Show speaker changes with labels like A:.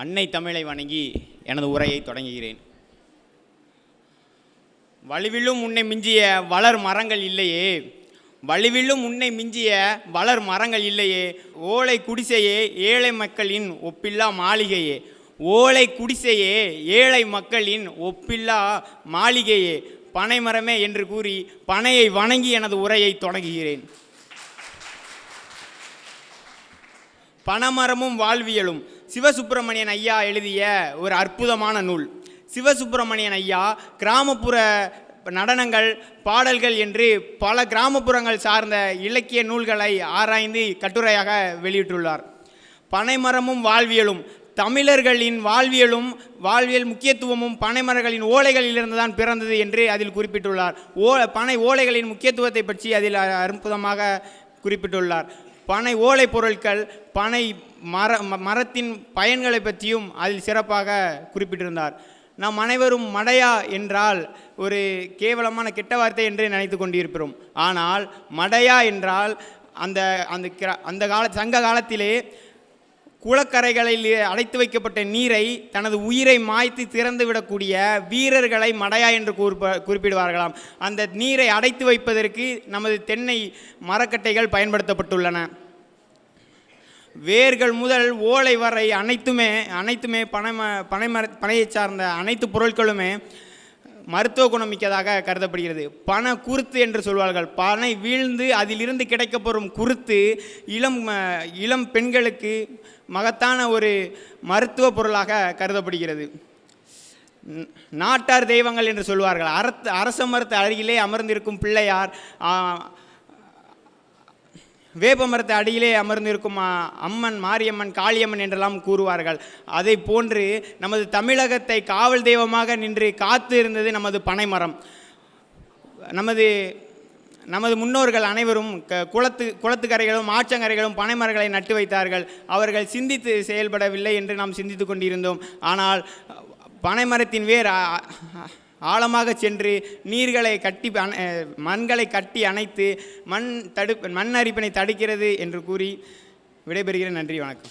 A: அன்னை தமிழை வணங்கி எனது உரையை தொடங்குகிறேன். வலுவிலும் உன்னை மிஞ்சிய வளர் மரங்கள் இல்லையே. வலுவிலும் உன்னை மிஞ்சிய வளர் மரங்கள் இல்லையே. ஓலை குடிசையே ஏழை மக்களின் ஒப்பில்லா மாளிகையே. ஓலை குடிசையே ஏழை மக்களின் ஒப்பில்லா மாளிகையே. பனைமரமே என்று கூறி பனையை வணங்கி எனது உரையை தொடங்குகிறேன். பனமரமும் வாழ்வியலும் சிவசுப்பிரமணியன் ஐயா எழுதிய ஒரு அற்புதமான நூல். சிவசுப்பிரமணியன் ஐயா கிராமப்புற நடனங்கள் பாடல்கள் என்று பல கிராமப்புறங்கள் சார்ந்த இலக்கிய நூல்களை ஆராய்ந்து கட்டுரையாக வெளியிட்டுள்ளார். பனைமரமும் வாழ்வியலும் தமிழர்களின் வாழ்வியலும் வாழ்வியல் முக்கியத்துவமும் பனைமரங்களின் ஓலைகளிலிருந்து தான் பிறந்தது என்று அதில் குறிப்பிட்டுள்ளார். ஓ பனை ஓலைகளின் முக்கியத்துவத்தை பற்றி அதில் அற்புதமாக குறிப்பிட்டுள்ளார். பனை ஓலை பொருட்கள் பனை மர ம- மரத்தின் பயன்களை பற்றியும் அதில் சிறப்பாக குறிப்பிட்டிருந்தார். நாம் அனைவரும் மடையா என்றால் ஒரு கேவலமான கெட்ட வார்த்தை என்று நினைத்து கொண்டிருக்கிறோம். ஆனால் மடையா என்றால் அந்த அந்த அந்த கால சங்க காலத்திலே குளக்கரைகளில் அடைத்து வைக்கப்பட்ட நீரை தனது உயிரை மாய்த்து திறந்து விடக்கூடிய வீரர்களை மடையா என்று கூறுப்ப குறிப்பிடுவார்களாம். அந்த நீரை அடைத்து வைப்பதற்கு நமது தென்னை மரக்கட்டைகள் பயன்படுத்தப்பட்டுள்ளன. வேர்கள் முதல் ஓலை வரை அனைத்துமே அனைத்துமே பனைம பனைமர பனையை சார்ந்த அனைத்து பொருட்களுமே மருத்துவ குணமிக்கதாக கருதப்படுகிறது. பனை குருத்து என்று சொல்வார்கள். பனை வீழ்ந்து அதிலிருந்து கிடைக்கப்பெறும் குருத்து இளம் இளம் பெண்களுக்கு மகத்தான ஒரு மருத்துவ பொருளாக கருதப்படுகிறது. நாட்டார் தெய்வங்கள் என்று சொல்வார்கள். அரத் அரச மரத்து அருகிலே அமர்ந்திருக்கும் பிள்ளையார் வேப்ப மரத்தை அடியிலே அமர்ந்திருக்கும் அம்மன் மாரியம்மன் காளியம்மன் என்றெல்லாம் கூறுவார்கள். அதை போன்று நமது தமிழகத்தை காவல் தெய்வமாக நின்று காத்து இருந்தது நமது பனைமரம். நமது நமது முன்னோர்கள் அனைவரும் க குளத்து குளத்துக்கரைகளும் ஆற்றங்கரைகளும் பனைமரங்களை நட்டு வைத்தார்கள். அவர்கள் சிந்தித்து செயல்படவில்லை என்று நாம் சிந்தித்து கொண்டிருந்தோம். ஆனால் பனைமரத்தின் வேர் ஆழமாக சென்று நீர்களை கட்டி மண்களை கட்டி அணைத்து மண் தடு மண் அரிப்பினை தடுக்கிறது என்று கூறி விடைபெறுகிறேன். நன்றி வணக்கம்.